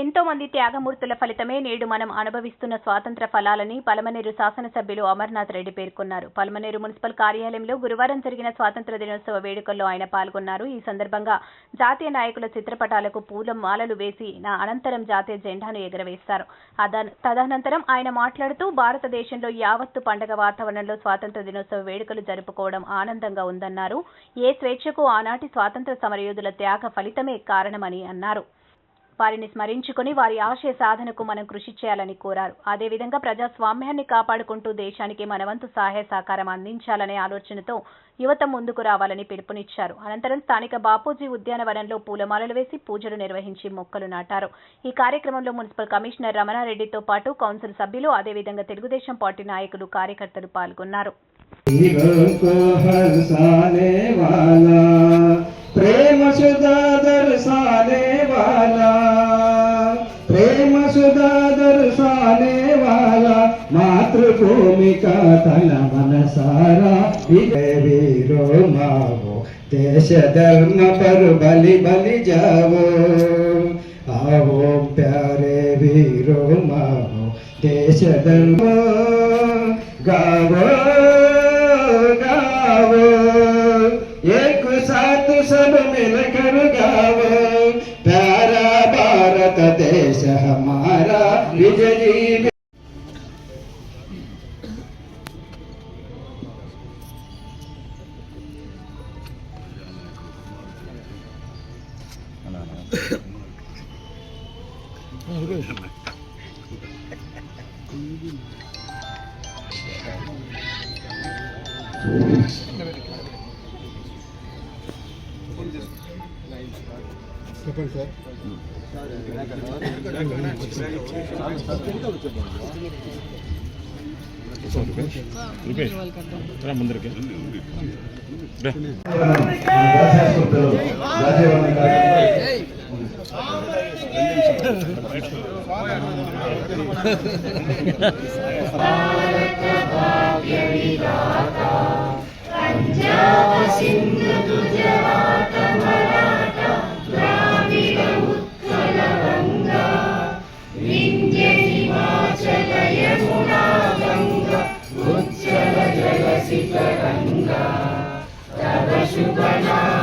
ఎంతో మంది త్యాగమూర్తుల ఫలితమే నేడు మనం అనుభవిస్తున్న స్వాతంత్ర ఫలాలని పలమనేరు శాసనసభ్యులు అమర్నాథ్ రెడ్డి పేర్కొన్నారు. పలమనేరు మున్సిపల్ కార్యాలయంలో గురువారం జరిగిన స్వాతంత్ర దినోత్సవ వేడుకల్లో ఆయన పాల్గొన్నారు. ఈ సందర్భంగా జాతీయ నాయకుల చిత్రపటాలకు పూల మాలలు వేసి నా అనంతరం జాతీయ జెండాను ఎగురవేస్తారు. తదనంతరం ఆయన మాట్లాడుతూ భారతదేశంలో యావత్తు పండగ వాతావరణంలో స్వాతంత్ర దినోత్సవ వేడుకలు జరుపుకోవడం ఆనందంగా ఉందన్నారు. ఏ స్వేచ్ఛకు ఆనాటి స్వాతంత్ర సమరయోధుల త్యాగ ఫలితమే కారణమని అన్నారు. వారిని స్మరించుకుని వారి ఆశయ సాధనకు మనం కృషి చేయాలని కోరారు. అదేవిధంగా ప్రజాస్వామ్యాన్ని కాపాడుకుంటూ దేశానికి మనవంతు సహాయ సహకారం అందించాలనే ఆలోచనతో యువత ముందుకు రావాలని పిలుపునిచ్చారు. అనంతరం స్థానిక బాపూజీ ఉద్యానవనంలో పూలమాలలు వేసి పూజలు నిర్వహించి మొక్కలు నాటారు. ఈ కార్యక్రమంలో మున్సిపల్ కమిషనర్ రమణారెడ్డితో పాటు కౌన్సిల్ సభ్యులు అదేవిధంగా తెలుగుదేశం పార్టీ నాయకులు కార్యకర్తలు పాల్గొన్నారు. ప్రేమ సుధా दर्शाने वाला मातृभूमि का तन मन सारा। वीरो मावो, देश धर्म पर बलि बलि जाओ आओ प्यारे वीरो मावो, देश धर्म गावो गावो। एक साथ सब मिलकर गावो। प्यारा भारत देश بجديد Thank you. చెప్పండి సార్. ముందరికి. రా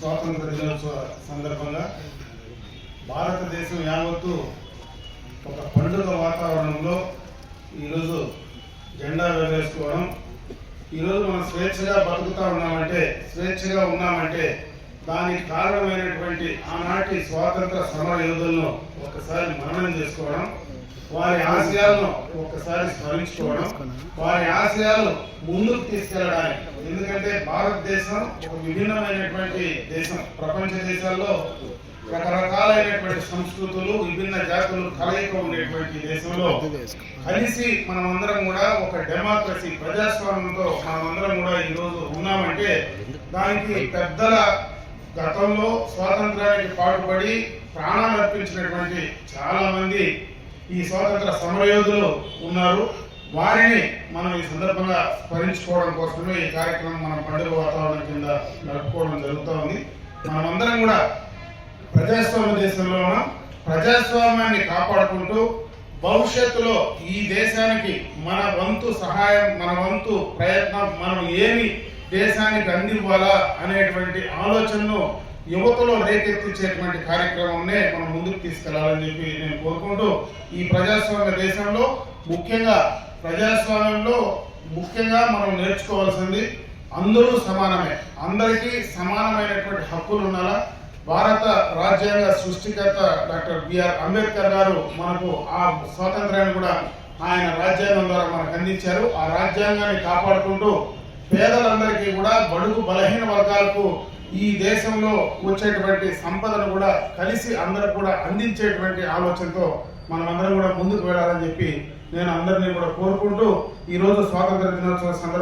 స్వాతంత్ర దినోత్సవ సందర్భంగా భారతదేశం యావత్తు ఒక పండుగ వాతావరణంలో ఈరోజు జెండా ఎగరేసుకోవడం ఈరోజు మనం స్వేచ్ఛగా బతుకుతా ఉన్నామంటే స్వేచ్ఛగా ఉన్నామంటే దానికి కారణమైనటువంటి ఆనాటి స్వాతంత్ర సమర యోధులను ఒకసారి మననం చేసుకోవడం. వారి ఆశయాలను ఒక్కసారి స్మరించుకోవడం వారి ఆశయాలు ముందుకు తీసుకెళ్ళడానికి. ఎందుకంటే భారతదేశం ఒక విభిన్నమైనటువంటి దేశం. ప్రపంచ దేశాల్లో రకరకాలైనటువంటి సంస్కృతులు విభిన్న జాతులు కలయిక ఉండేటువంటి దేశంలో కలిసి మనమందరం కూడా ఒక డెమోక్రసీ ప్రజాస్వామ్యంతో మనమందరం కూడా ఈ రోజు ఉన్నామంటే దానికి పెద్దల గతంలో స్వాతంత్రానికి పాటుపడి ప్రాణాలు అర్పించినటువంటి చాలా మంది ఈ స్వాతంత్ర సమరయోధులు ఉన్నారు. వారిని మనం ఈ సందర్భంగా స్మరించుకోవడం కోసమే ఈ కార్యక్రమం మన పండుగ వాతావరణం కింద నడుపుకోవడం జరుగుతూ ఉంది. మనమందరం కూడా ప్రజాస్వామ్య దేశంలో ఉన్నాం. ప్రజాస్వామ్యాన్ని కాపాడుకుంటూ భవిష్యత్తులో ఈ దేశానికి మన వంతు సహాయం మన వంతు ప్రయత్నం మనం ఏమి దేశానికి అందివ్వాలా అనేటువంటి ఆలోచనను యువతలో రేకెత్తించేటువంటి కార్యక్రమంనే మనం ముందుకు తీసుకెళ్ళాలని చెప్పి నేను కోరుకుంటూ ఈ ప్రజాస్వామ్య దేశంలో ముఖ్యంగా ప్రజాస్వామ్యంలో ముఖ్యంగా మనం నేర్చుకోవాల్సింది అందరూ సమానమే. అందరికీ సమానమైనటువంటి హక్కులు ఉండాలా? భారత రాజ్యాంగ సృష్టికర్త డాక్టర్ బిఆర్ అంబేద్కర్ గారు మనకు ఆ స్వాతంత్రాన్ని కూడా ఆయన రాజ్యాంగం ద్వారా మనకు అందించారు. ఆ రాజ్యాంగాన్ని కాపాడుకుంటూ పేదలందరికీ కూడా బడుగు బలహీన వర్గాలకు ఈ దేశంలో వచ్చేటువంటి సంపదను కూడా కలిసి అందరూ కూడా అందించేటువంటి ఆలోచనతో మనమందరం కూడా ముందుకు వెళ్ళాలని చెప్పి నేను అందరినీ కూడా కోరుకుంటూ ఈరోజు స్వాతంత్ర దినోత్సవ సందర్భంగా